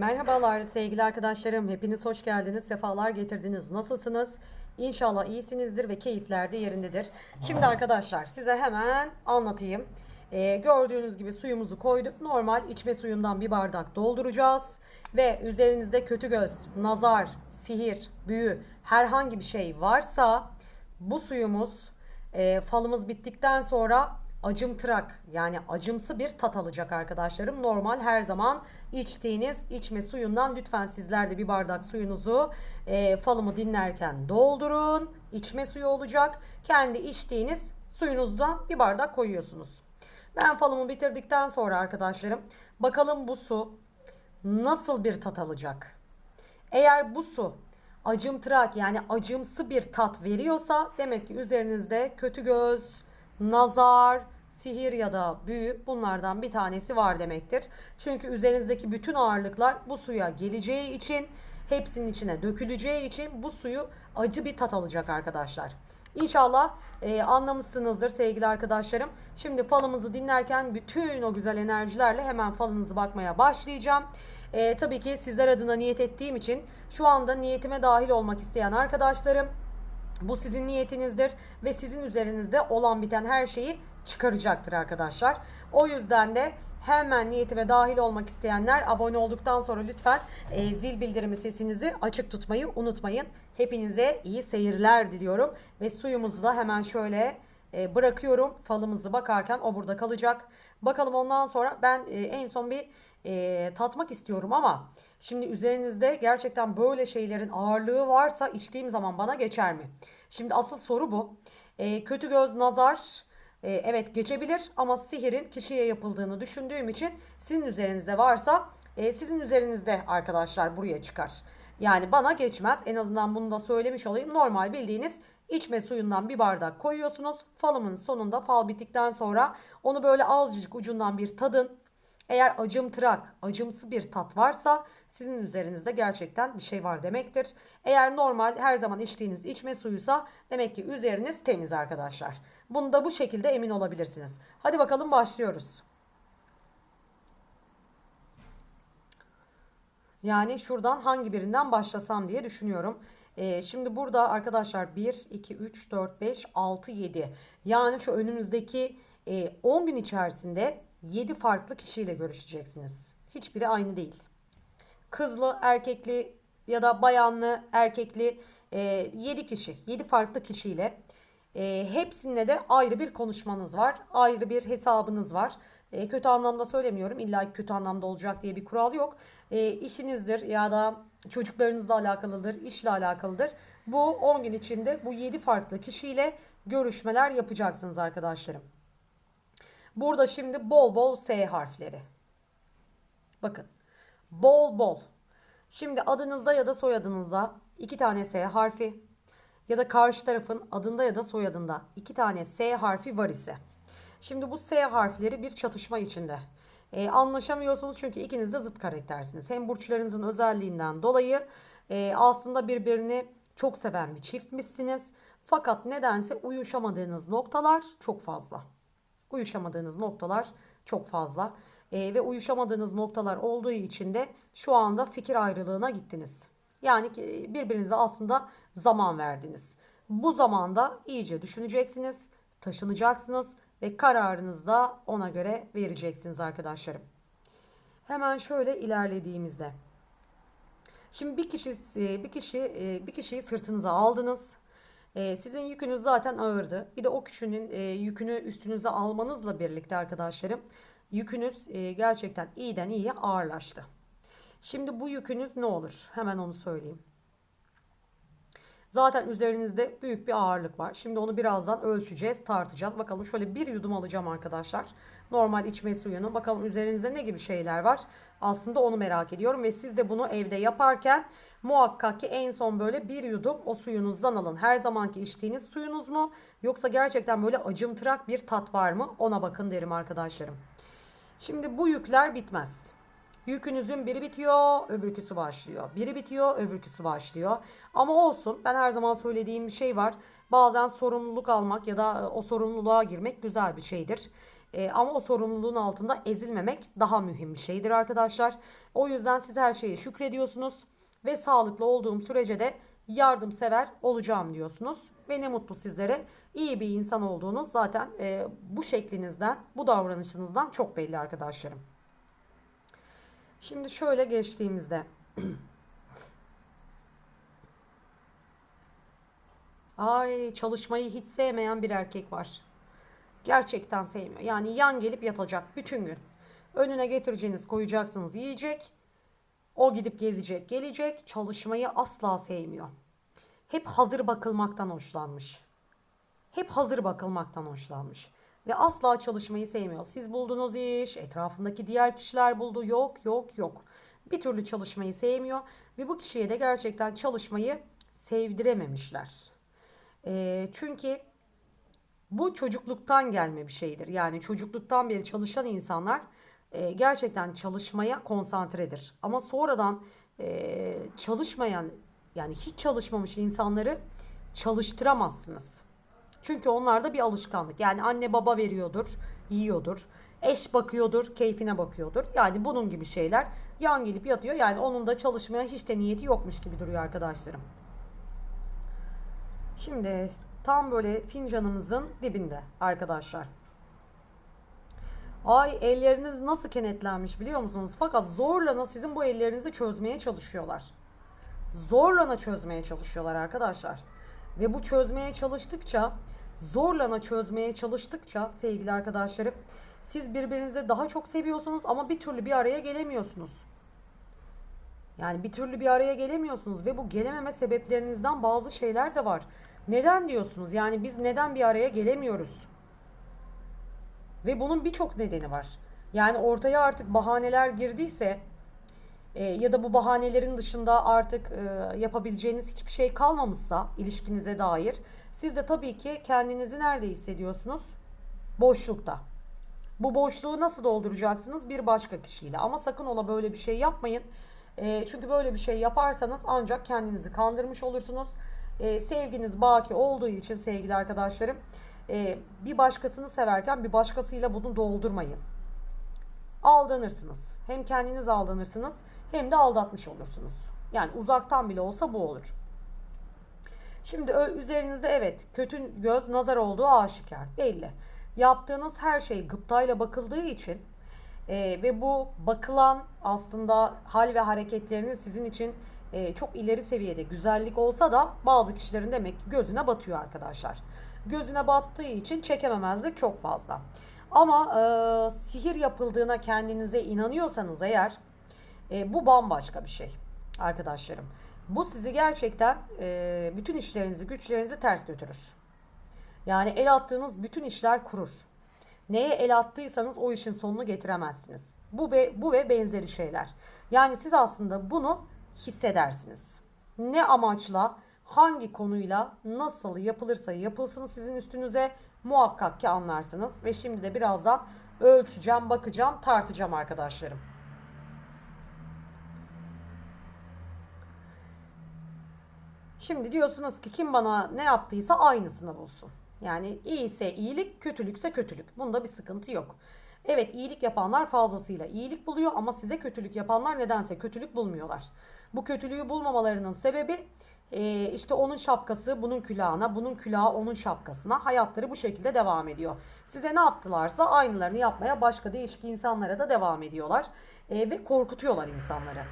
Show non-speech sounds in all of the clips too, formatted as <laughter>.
Merhabalar sevgili arkadaşlarım. Hepiniz hoş geldiniz. Sefalar getirdiniz. Nasılsınız? İnşallah iyisinizdir ve keyifler de yerindedir. Şimdi arkadaşlar size hemen anlatayım. Ee, gördüğünüz gibi suyumuzu koyduk. Normal içme suyundan bir bardak dolduracağız. Ve üzerinizde kötü göz, nazar, sihir, büyü herhangi bir şey varsa bu suyumuz e, falımız bittikten sonra acımtırak yani acımsı bir tat alacak arkadaşlarım. Normal her zaman içtiğiniz içme suyundan lütfen sizler de bir bardak suyunuzu e, falımı dinlerken doldurun. İçme suyu olacak. Kendi içtiğiniz suyunuzdan bir bardak koyuyorsunuz. Ben falımı bitirdikten sonra arkadaşlarım bakalım bu su nasıl bir tat alacak? Eğer bu su acımtırak yani acımsı bir tat veriyorsa demek ki üzerinizde kötü göz, nazar, sihir ya da büyü bunlardan bir tanesi var demektir. Çünkü üzerinizdeki bütün ağırlıklar bu suya geleceği için hepsinin içine döküleceği için bu suyu acı bir tat alacak arkadaşlar. İnşallah e, anlamışsınızdır sevgili arkadaşlarım. Şimdi falımızı dinlerken bütün o güzel enerjilerle hemen falınızı bakmaya başlayacağım. E, tabii ki sizler adına niyet ettiğim için şu anda niyetime dahil olmak isteyen arkadaşlarım bu sizin niyetinizdir ve sizin üzerinizde olan biten her şeyi çıkaracaktır arkadaşlar. O yüzden de hemen niyetime dahil olmak isteyenler abone olduktan sonra lütfen e, zil bildirimi sesinizi açık tutmayı unutmayın. Hepinize iyi seyirler diliyorum ve suyumuzu da hemen şöyle e, bırakıyorum. Falımızı bakarken o burada kalacak. Bakalım ondan sonra ben e, en son bir e, tatmak istiyorum ama şimdi üzerinizde gerçekten böyle şeylerin ağırlığı varsa içtiğim zaman bana geçer mi? Şimdi asıl soru bu. E, kötü göz, nazar e, evet geçebilir ama sihirin kişiye yapıldığını düşündüğüm için sizin üzerinizde varsa e, sizin üzerinizde arkadaşlar buraya çıkar. Yani bana geçmez. En azından bunu da söylemiş olayım. Normal bildiğiniz içme suyundan bir bardak koyuyorsunuz. Falımın sonunda fal bittikten sonra onu böyle azıcık ucundan bir tadın. Eğer acımtırak, acımsı bir tat varsa sizin üzerinizde gerçekten bir şey var demektir. Eğer normal her zaman içtiğiniz içme suyuysa demek ki üzeriniz temiz arkadaşlar. Bunu da bu şekilde emin olabilirsiniz. Hadi bakalım başlıyoruz. Yani şuradan hangi birinden başlasam diye düşünüyorum. Ee, şimdi burada arkadaşlar 1, 2, 3, 4, 5, 6, 7. Yani şu önünüzdeki e, 10 gün içerisinde 7 farklı kişiyle görüşeceksiniz. Hiçbiri aynı değil. Kızlı, erkekli ya da bayanlı, erkekli e, 7 kişi, 7 farklı kişiyle e, hepsinde de ayrı bir konuşmanız var. Ayrı bir hesabınız var. E, kötü anlamda söylemiyorum. İlla kötü anlamda olacak diye bir kural yok. E, işinizdir ya da çocuklarınızla alakalıdır, işle alakalıdır. Bu 10 gün içinde bu 7 farklı kişiyle görüşmeler yapacaksınız arkadaşlarım. Burada şimdi bol bol S harfleri. Bakın. Bol bol. Şimdi adınızda ya da soyadınızda iki tane S harfi ya da karşı tarafın adında ya da soyadında iki tane S harfi var ise. Şimdi bu S harfleri bir çatışma içinde. Ee, anlaşamıyorsunuz çünkü ikiniz de zıt karaktersiniz. Hem burçlarınızın özelliğinden dolayı e, aslında birbirini çok seven bir çiftmişsiniz. Fakat nedense uyuşamadığınız noktalar çok fazla. Uyuşamadığınız noktalar çok fazla. E, ve uyuşamadığınız noktalar olduğu için de şu anda fikir ayrılığına gittiniz. Yani birbirinize aslında zaman verdiniz. Bu zamanda iyice düşüneceksiniz, taşınacaksınız ve kararınızı da ona göre vereceksiniz arkadaşlarım. Hemen şöyle ilerlediğimizde. Şimdi bir kişi bir kişi bir kişiyi sırtınıza aldınız. E, sizin yükünüz zaten ağırdı. Bir de o kişinin e, yükünü üstünüze almanızla birlikte arkadaşlarım yükünüz e, gerçekten iyiden iyiye ağırlaştı. Şimdi bu yükünüz ne olur? Hemen onu söyleyeyim. Zaten üzerinizde büyük bir ağırlık var. Şimdi onu birazdan ölçeceğiz, tartacağız. Bakalım şöyle bir yudum alacağım arkadaşlar. Normal içme suyunu. Bakalım üzerinizde ne gibi şeyler var. Aslında onu merak ediyorum. Ve siz de bunu evde yaparken muhakkak ki en son böyle bir yudum o suyunuzdan alın. Her zamanki içtiğiniz suyunuz mu? Yoksa gerçekten böyle acımtırak bir tat var mı? Ona bakın derim arkadaşlarım. Şimdi bu yükler bitmez. Yükünüzün biri bitiyor, öbürküsü başlıyor. Biri bitiyor, öbürküsü başlıyor. Ama olsun. Ben her zaman söylediğim bir şey var. Bazen sorumluluk almak ya da o sorumluluğa girmek güzel bir şeydir. E, ama o sorumluluğun altında ezilmemek daha mühim bir şeydir arkadaşlar. O yüzden siz her şeye şükrediyorsunuz ve sağlıklı olduğum sürece de yardımsever olacağım diyorsunuz. Ve ne mutlu sizlere iyi bir insan olduğunuz zaten e, bu şeklinizden, bu davranışınızdan çok belli arkadaşlarım. Şimdi şöyle geçtiğimizde <clears throat> Ay çalışmayı hiç sevmeyen bir erkek var. Gerçekten sevmiyor. Yani yan gelip yatacak bütün gün. Önüne getireceğiniz koyacaksınız yiyecek. O gidip gezecek gelecek. Çalışmayı asla sevmiyor. Hep hazır bakılmaktan hoşlanmış. Hep hazır bakılmaktan hoşlanmış. Ve asla çalışmayı sevmiyor. Siz buldunuz iş, etrafındaki diğer kişiler buldu. Yok, yok, yok. Bir türlü çalışmayı sevmiyor. Ve bu kişiye de gerçekten çalışmayı sevdirememişler. E, çünkü bu çocukluktan gelme bir şeydir. Yani çocukluktan beri çalışan insanlar e, gerçekten çalışmaya konsantredir. Ama sonradan e, çalışmayan yani hiç çalışmamış insanları çalıştıramazsınız. Çünkü onlarda bir alışkanlık. Yani anne baba veriyordur, yiyordur. Eş bakıyordur, keyfine bakıyordur. Yani bunun gibi şeyler yan gelip yatıyor. Yani onun da çalışmaya hiç de niyeti yokmuş gibi duruyor arkadaşlarım. Şimdi tam böyle fincanımızın dibinde arkadaşlar. Ay elleriniz nasıl kenetlenmiş biliyor musunuz? Fakat zorlana sizin bu ellerinizi çözmeye çalışıyorlar. Zorlana çözmeye çalışıyorlar arkadaşlar. Ve bu çözmeye çalıştıkça, zorlana çözmeye çalıştıkça sevgili arkadaşlarım, siz birbirinizi daha çok seviyorsunuz ama bir türlü bir araya gelemiyorsunuz. Yani bir türlü bir araya gelemiyorsunuz ve bu gelememe sebeplerinizden bazı şeyler de var. Neden diyorsunuz? Yani biz neden bir araya gelemiyoruz? Ve bunun birçok nedeni var. Yani ortaya artık bahaneler girdiyse e, ya da bu bahanelerin dışında artık e, yapabileceğiniz hiçbir şey kalmamışsa ilişkinize dair siz de tabii ki kendinizi nerede hissediyorsunuz? Boşlukta. Bu boşluğu nasıl dolduracaksınız? Bir başka kişiyle. Ama sakın ola böyle bir şey yapmayın. E, çünkü böyle bir şey yaparsanız ancak kendinizi kandırmış olursunuz e, sevginiz baki olduğu için sevgili arkadaşlarım e, bir başkasını severken bir başkasıyla bunu doldurmayın. Aldanırsınız. Hem kendiniz aldanırsınız hem de aldatmış olursunuz. Yani uzaktan bile olsa bu olur. Şimdi üzerinizde evet kötü göz nazar olduğu aşikar belli. Yaptığınız her şey gıptayla bakıldığı için e, ve bu bakılan aslında hal ve hareketleriniz sizin için e, çok ileri seviyede güzellik olsa da bazı kişilerin demek ki gözüne batıyor arkadaşlar. Gözüne battığı için çekememezlik çok fazla. Ama e, sihir yapıldığına kendinize inanıyorsanız eğer e, bu bambaşka bir şey arkadaşlarım. Bu sizi gerçekten e, bütün işlerinizi, güçlerinizi ters götürür. Yani el attığınız bütün işler kurur. Neye el attıysanız o işin sonunu getiremezsiniz. Bu ve bu ve benzeri şeyler. Yani siz aslında bunu hissedersiniz. Ne amaçla, hangi konuyla, nasıl yapılırsa yapılsın sizin üstünüze muhakkak ki anlarsınız. Ve şimdi de birazdan ölçeceğim, bakacağım, tartacağım arkadaşlarım. Şimdi diyorsunuz ki kim bana ne yaptıysa aynısını bulsun. Yani iyiyse iyilik, kötülükse kötülük. Bunda bir sıkıntı yok. Evet iyilik yapanlar fazlasıyla iyilik buluyor ama size kötülük yapanlar nedense kötülük bulmuyorlar. Bu kötülüğü bulmamalarının sebebi e, işte onun şapkası bunun külahına, bunun külahı onun şapkasına. Hayatları bu şekilde devam ediyor. Size ne yaptılarsa aynılarını yapmaya başka değişik insanlara da devam ediyorlar. E, ve korkutuyorlar insanları.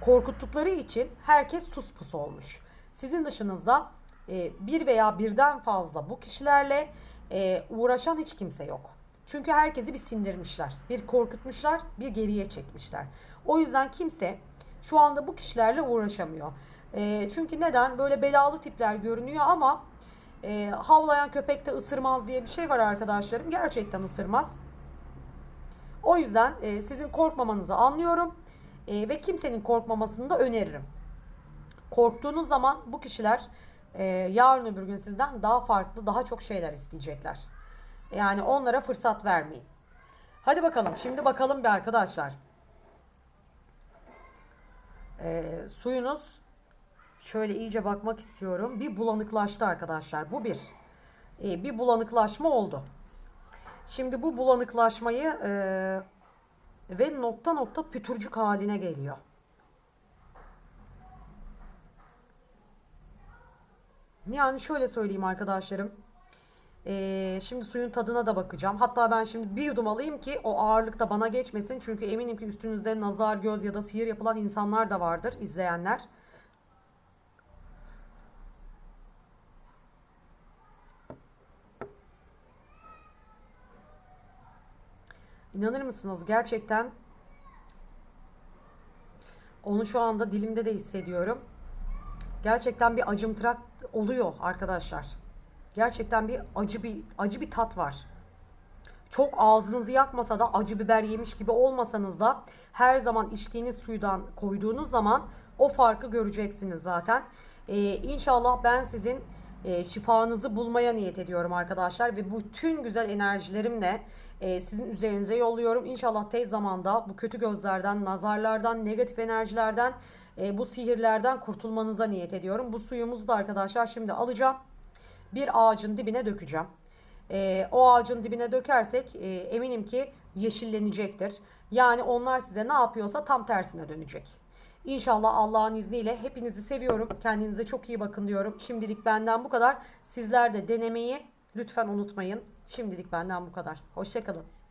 Korkuttukları için herkes sus pus olmuş. Sizin dışınızda e, bir veya birden fazla bu kişilerle e, uğraşan hiç kimse yok. Çünkü herkesi bir sindirmişler, bir korkutmuşlar, bir geriye çekmişler. O yüzden kimse şu anda bu kişilerle uğraşamıyor. E, çünkü neden? Böyle belalı tipler görünüyor ama e, havlayan köpek de ısırmaz diye bir şey var arkadaşlarım. Gerçekten ısırmaz. O yüzden e, sizin korkmamanızı anlıyorum e, ve kimsenin korkmamasını da öneririm. Korktuğunuz zaman bu kişiler e, yarın öbür gün sizden daha farklı, daha çok şeyler isteyecekler. Yani onlara fırsat vermeyin. Hadi bakalım şimdi bakalım bir arkadaşlar. Ee, suyunuz şöyle iyice bakmak istiyorum. Bir bulanıklaştı arkadaşlar. Bu bir. Ee, bir bulanıklaşma oldu. Şimdi bu bulanıklaşmayı e, ve nokta nokta pütürcük haline geliyor. Yani şöyle söyleyeyim arkadaşlarım. Ee, şimdi suyun tadına da bakacağım. Hatta ben şimdi bir yudum alayım ki o ağırlık da bana geçmesin. Çünkü eminim ki üstünüzde nazar, göz ya da sihir yapılan insanlar da vardır, izleyenler. İnanır mısınız gerçekten onu şu anda dilimde de hissediyorum. Gerçekten bir acımtırak oluyor arkadaşlar. Gerçekten bir acı bir acı bir tat var. Çok ağzınızı yakmasa da acı biber yemiş gibi olmasanız da her zaman içtiğiniz suydan koyduğunuz zaman o farkı göreceksiniz zaten. Ee, inşallah ben sizin e, şifanızı bulmaya niyet ediyorum arkadaşlar ve bütün güzel enerjilerimle e, sizin üzerinize yolluyorum. İnşallah tez zamanda bu kötü gözlerden, nazarlardan, negatif enerjilerden, e, bu sihirlerden kurtulmanıza niyet ediyorum. Bu suyumuzu da arkadaşlar şimdi alacağım. Bir ağacın dibine dökeceğim. E, o ağacın dibine dökersek e, eminim ki yeşillenecektir. Yani onlar size ne yapıyorsa tam tersine dönecek. İnşallah Allah'ın izniyle hepinizi seviyorum. Kendinize çok iyi bakın diyorum. Şimdilik benden bu kadar. Sizler de denemeyi lütfen unutmayın. Şimdilik benden bu kadar. Hoşçakalın.